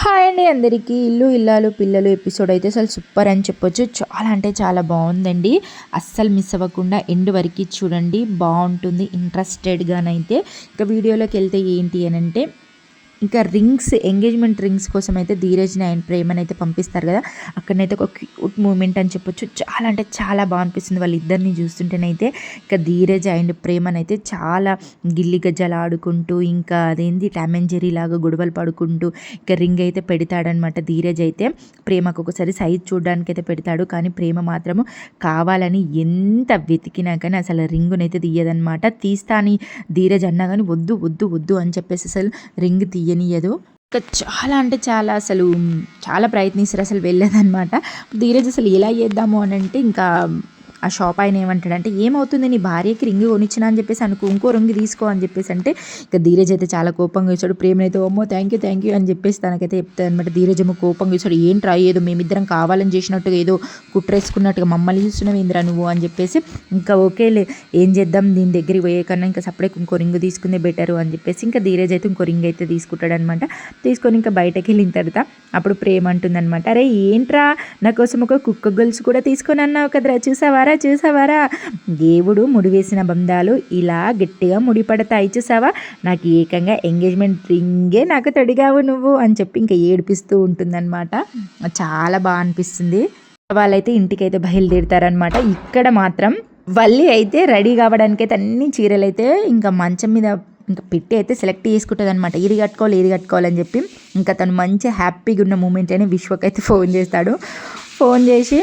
Hi అండి అందరికీ. ఇల్లు ఇల్లాలు పిల్లలు ఎపిసోడ్ అయితే అసలు సూపర్ అని చెప్పొచ్చు. చాలా అంటే చాలా బాగుందండి. అస్సలు మిస్ అవ్వకుండా ఎండ్ వరకు చూడండి. బాగుంటుంది ఇంట్రెస్టెడ్గానైతే. ఇక వీడియోలోకి వెళ్తే ఏంటి అని అంటే ఇంకా రింగ్స్ ఎంగేజ్మెంట్ రింగ్స్ కోసం అయితే ధీరజ్ని ఆయన ప్రేమని అయితే పంపిస్తారు కదా. అక్కడనైతే ఒక క్యూట్ మూమెంట్ అని చెప్పొచ్చు. చాలా అంటే చాలా బాగా అనిపిస్తుంది వాళ్ళిద్దరిని చూస్తుంటేనైతే. ఇంకా ధీరజ్ అండ్ ప్రేమనైతే చాలా గిల్లి గజ్జలు ఆడుకుంటూ ఇంకా అదేంది టామెంజరీ లాగా గొడవలు పడుకుంటూ ఇంకా రింగ్ అయితే పెడతాడనమాట. ధీరజ్ అయితే ప్రేమకు ఒకసారి సైజ్ చూడడానికి అయితే పెడతాడు. కానీ ప్రేమ మాత్రము కావాలని ఎంత వెతికినా కానీ అసలు రింగునైతే తీయదనమాట. తీస్తా అని ధీరజ్ అన్నా కానీ వద్దు వద్దు వద్దు అని చెప్పేసి అసలు రింగ్ తీయ తీయనియదు ఇంకా చాలా అంటే చాలా అసలు చాలా ప్రయత్నిస్తారు అసలు వెళ్ళేదన్నమాట. ధీరజ్ అసలు ఎలా చేద్దాము అని అంటే ఇంకా ఆ షాప్ ఆయన ఏమంటాడంటే ఏమవుతుంది నీ భార్యకి రింగ్ కొనిచ్చిన అని చెప్పేసి అనుకో ఇంకో రింగ్ తీసుకో అని చెప్పేసి అంటే ఇక ధీరజ్ అయితే చాలా కోపంగా ఇచ్చాడు ప్రేమనైతే ఓమ్మో థ్యాంక్ యూ థ్యాంక్ యూ అని చెప్పేసి తనకైతే చెప్తాను అనమాట ధీరజ్ ఏమో కోపంగా ఇచ్చాడు ఏంట్రా ఏదో మేమిద్దరం కావాలని చేసినట్టుగా ఏదో కుట్రేసుకున్నట్టుగా మమ్మల్ని చూస్తున్నావు ఏంద్రా నువ్వు? అని చెప్పేసి ఇంకా ఓకేలే ఏం చేద్దాం? దీని దగ్గరికి పోయే కన్నా ఇంకా సపరేట్ ఇంకో రింగ్ తీసుకుందే బెటరు అని చెప్పేసి ఇంకా ధీరజ్ అయితే ఇంకో రింగ్ అయితే తీసుకుంటాడు అనమాట తీసుకొని ఇంకా బయటకు వెళ్ళిన తర్వాత అప్పుడు ప్రేమ అంటుందన్నమాట. అరే ఏంట్రా? నా కోసం ఒక కుక్క గొలుసు కూడా తీసుకొని అన్నావు కదరా? చూసావారా? చూసావరా చూసావరా? దేవుడు ముడివేసిన బంధాలు ఇలా గట్టిగా ముడిపడతాయి చూసావా? నాకు ఏకంగా ఎంగేజ్మెంట్ రింగే నాకు తడిగావు నువ్వు అని చెప్పి ఇంకా ఏడిపిస్తూ ఉంటుందన్నమాట. చాలా బాగా అనిపిస్తుంది. వాళ్ళైతే ఇంటికైతే బయలుదేరుతారనమాట ఇక్కడ మాత్రం వల్లి అయితే రెడీ కావడానికి అయితే అన్ని చీరలు అయితే ఇంకా మంచం మీద ఇంకా పెట్టి అయితే సెలెక్ట్ చేసుకుంటుంది అనమాట ఇది కట్టుకోవాలి ఇది కట్టుకోవాలని చెప్పి ఇంకా తను మంచి హ్యాపీగా ఉన్న మూమెంట్ అని విశ్వకైతే ఫోన్ చేస్తాడు. ఫోన్ చేసి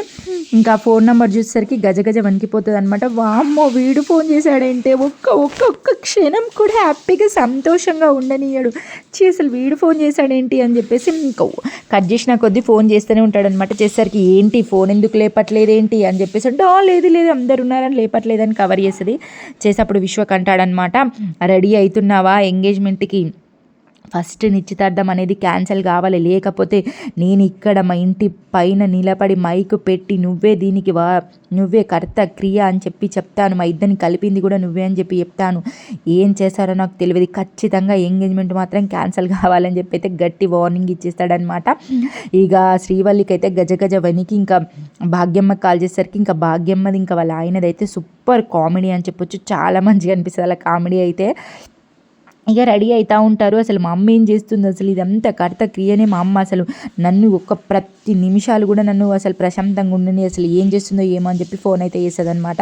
ఇంకా ఫోన్ నెంబర్ చూసేసరికి గజగజ వణికిపోతుంది అనమాట వామ్మో వీడు ఫోన్ చేశాడంటే ఒక్క ఒక్క ఒక్క క్షణం కూడా హ్యాపీగా సంతోషంగా ఉండనియడు. చీ అసలు వీడు ఫోన్ చేశాడేంటి అని చెప్పేసి ఇంకా కట్ చేసిన కొద్దీ ఫోన్ చేస్తూనే ఉంటాడనమాట చేసేసరికి ఏంటి ఫోన్ ఎందుకు లేపట్లేదేంటి అని చెప్పేసి అంటే లేదు లేదు అందరు ఉన్నారని లేపట్లేదని కవర్ చేస్తుంది చేసేప్పుడు విశ్వక్ అంటాడనమాట రెడీ అవుతున్నావా? ఎంగేజ్మెంట్కి ఫస్ట్ నిశ్చితార్థం అనేది క్యాన్సిల్ కావాలి. లేకపోతే నేను ఇక్కడ మా ఇంటి పైన నిలబడి మైక్ పెట్టి నువ్వే దీనికి వా నువ్వే కర్త క్రియ అని చెప్పి చెప్తాను. మా ఇద్దరిని కలిపింది కూడా నువ్వే అని చెప్పి చెప్తాను. ఏం చేశారో నాకు తెలియదు. ఖచ్చితంగా ఎంగేజ్మెంట్ మాత్రం క్యాన్సిల్ కావాలని చెప్పి అయితే గట్టి వార్నింగ్ ఇచ్చేస్తాడనమాట ఇక శ్రీవల్లికి అయితే గజ గజ వనికి ఇంకా భాగ్యమ్మ కాల్ చేసేసరికి ఇంకా భాగ్యమ్మది ఇంకా వాళ్ళ ఆయనది అయితే సూపర్ కామెడీ అని చెప్పొచ్చు. చాలా మంచిగా అనిపిస్తుంది. అలా కామెడీ అయితే ఇక రెడీ అవుతూ ఉంటారు. అసలు మా అమ్మ ఏం చేస్తుంది? అసలు ఇదంతా కర్త క్రియనే మా అమ్మ అసలు నన్ను ఒక్క ప్రతి నిమిషాలు కూడా నన్ను అసలు ప్రశాంతంగా ఉండని అసలు ఏం చేస్తుందో ఏమో అని చెప్పి ఫోన్ అయితే చేస్తుంది అనమాట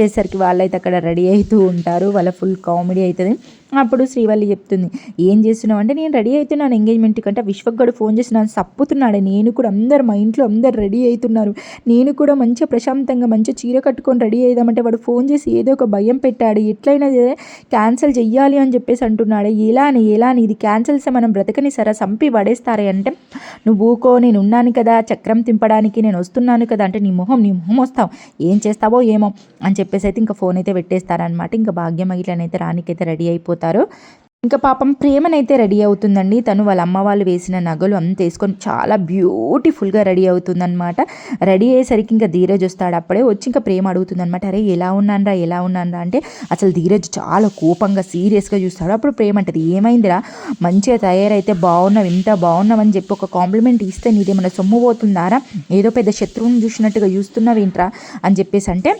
చేసేసరికి వాళ్ళైతే అక్కడ రెడీ అవుతూ ఉంటారు. వాళ్ళ ఫుల్ కామెడీ అవుతుంది అప్పుడు శ్రీవల్లి చెప్తుంది ఏం చేస్తున్నావు? అంటే నేను రెడీ అవుతున్నాను ఎంగేజ్మెంట్ కంటే. విశ్వక్ ఫోన్ చేసి నన్ను సప్పుతున్నాడు. నేను కూడా అందరు మా ఇంట్లో అందరు రెడీ అవుతున్నారు. నేను కూడా మంచిగా ప్రశాంతంగా మంచిగా చీర కట్టుకొని రెడీ అయిదామంటే వాడు ఫోన్ చేసి ఏదో ఒక భయం పెట్టాడు. ఎట్లయినా క్యాన్సిల్ చెయ్యాలి అని చెప్పేసి అంటున్నాడు. ఎలా అని ఎలా అని ఇది క్యాన్సిల్స్ మనం బ్రతకని సరే సంపి పడేస్తారే అంటే నువ్వు ఊకో నేను ఉన్నాను కదా చక్రం తింపడానికి నేను వస్తున్నాను కదా అంటే నీ మొహం నీ మొహం వస్తావు. ఏం చేస్తావో ఏమో అని చెప్పేసి అయితే ఇంకా ఫోన్ అయితే పెట్టేస్తారనమాట ఇంకా భాగ్యం ఇట్లనైతే రానికైతే రెడీ అయిపోతారు. ఇంకా పాపం ప్రేమనైతే రెడీ అవుతుందండి. తను వాళ్ళ అమ్మ వాళ్ళు వేసిన నగలు అంత వేసుకొని చాలా బ్యూటిఫుల్గా రెడీ అవుతుందన్నమాట. రెడీ అయ్యేసరికి ఇంకా ధీరజ్ వస్తాడు అప్పుడే. వచ్చి ఇంకా ప్రేమ అడుగుతుందనమాట అరే ఎలా ఉన్నానరా ఎలా ఉన్నానరా? అంటే అసలు ధీరజ్ చాలా కోపంగా సీరియస్గా చూస్తాడు. అప్పుడు ప్రేమ అంటది ఏమైందిరా? మంచిగా తయారైతే బాగున్నావు ఇంత బాగున్నావని చెప్పి ఒక కాంప్లిమెంట్ ఇస్తే నీదేమైనా సొమ్ము పోతుందారా? ఏదో పెద్ద శత్రువుని చూసినట్టుగా చూస్తున్నావేంట్రా? అని చెప్పేసి అంటే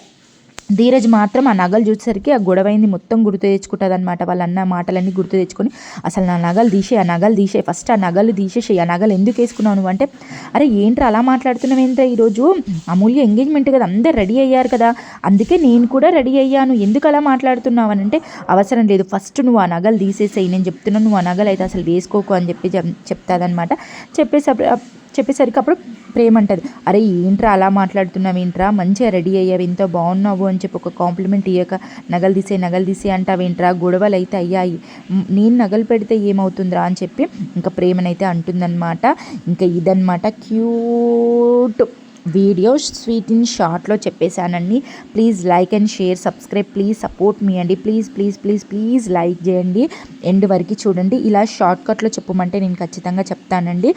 ధీరజ్ మాత్రం ఆ నగలు చూసేసరికి ఆ గొడవైంది మొత్తం గుర్తు తెచ్చుకుంటుంది అనమాట వాళ్ళ అన్న మాటలన్నీ గుర్తు తెచ్చుకొని అసలు నా నగలు తీసే ఆ నగలు తీసే ఫస్ట్ ఆ నగలు తీసేసి ఆ నగలు ఎందుకు వేసుకున్నావు నువ్వు? అంటే అరే ఏంట్రా అలా మాట్లాడుతున్నావు ఏంట్రా ఈరోజు అమూల్య ఎంగేజ్మెంట్ కదా అందరు రెడీ అయ్యారు కదా అందుకే నేను కూడా రెడీ అయ్యాను ఎందుకు అలా మాట్లాడుతున్నావు? అని అంటే అవసరం లేదు ఫస్ట్ నువ్వు ఆ నగలు తీసేసేయి నేను చెప్తున్నాను నువ్వు ఆ నగలు అయితే అసలు వేసుకోకు అని చెప్పి చెప్తాదనమాట చెప్పేసి చెప్పేసరికి అప్పుడు ప్రేమ అంటది. అరే ఏంట్రా అలా మాట్లాడుతున్నావు? ఏంట్రా? మంచిగా రెడీ అయ్యావు? ఇంత బాగున్నావు? అని చెప్పి ఒక కాంప్లిమెంట్ ఇయ్యక నగలు తీసే నగలు తీసే అంటావేంట్రా గొడవలు అయితే అయ్యాయి. నేను నగలు పెడితే ఏమవుతుందిరా? అని చెప్పి ఇంకా ప్రేమనైతే అంటుందన్నమాట. ఇంకా ఇదన్నమాట క్యూట్ వీడియో. స్వీట్ ఇన్ షార్ట్లో చెప్పేశానండి please like and share subscribe please support మీ అండి. Please please please please like చేయండి. ఎండ్ వరకు చూడండి. ఇలా షార్ట్ కట్లో చెప్పమంటే నేను ఖచ్చితంగా చెప్తానండి.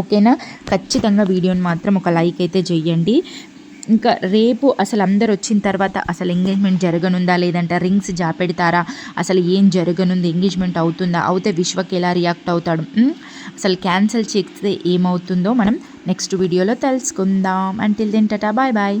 ఓకేనా? ఖచ్చితంగా వీడియోని మాత్రం ఒక లైక్ అయితే చెయ్యండి. ఇంకా రేపు అసలు అందరు వచ్చిన తర్వాత అసలు ఎంగేజ్మెంట్ జరగనుందా లేదంటే? రింగ్స్ జాపెడతారా? అసలు ఏం జరగనుంది? ఎంగేజ్మెంట్ అవుతుందా? అవుతే విశ్వకి ఎలా రియాక్ట్ అవుతాడు? అసలు క్యాన్సిల్ చేస్తే ఏమవుతుందో మనం నెక్స్ట్ వీడియోలో తెలుసుకుందాం. Until then tata bye bye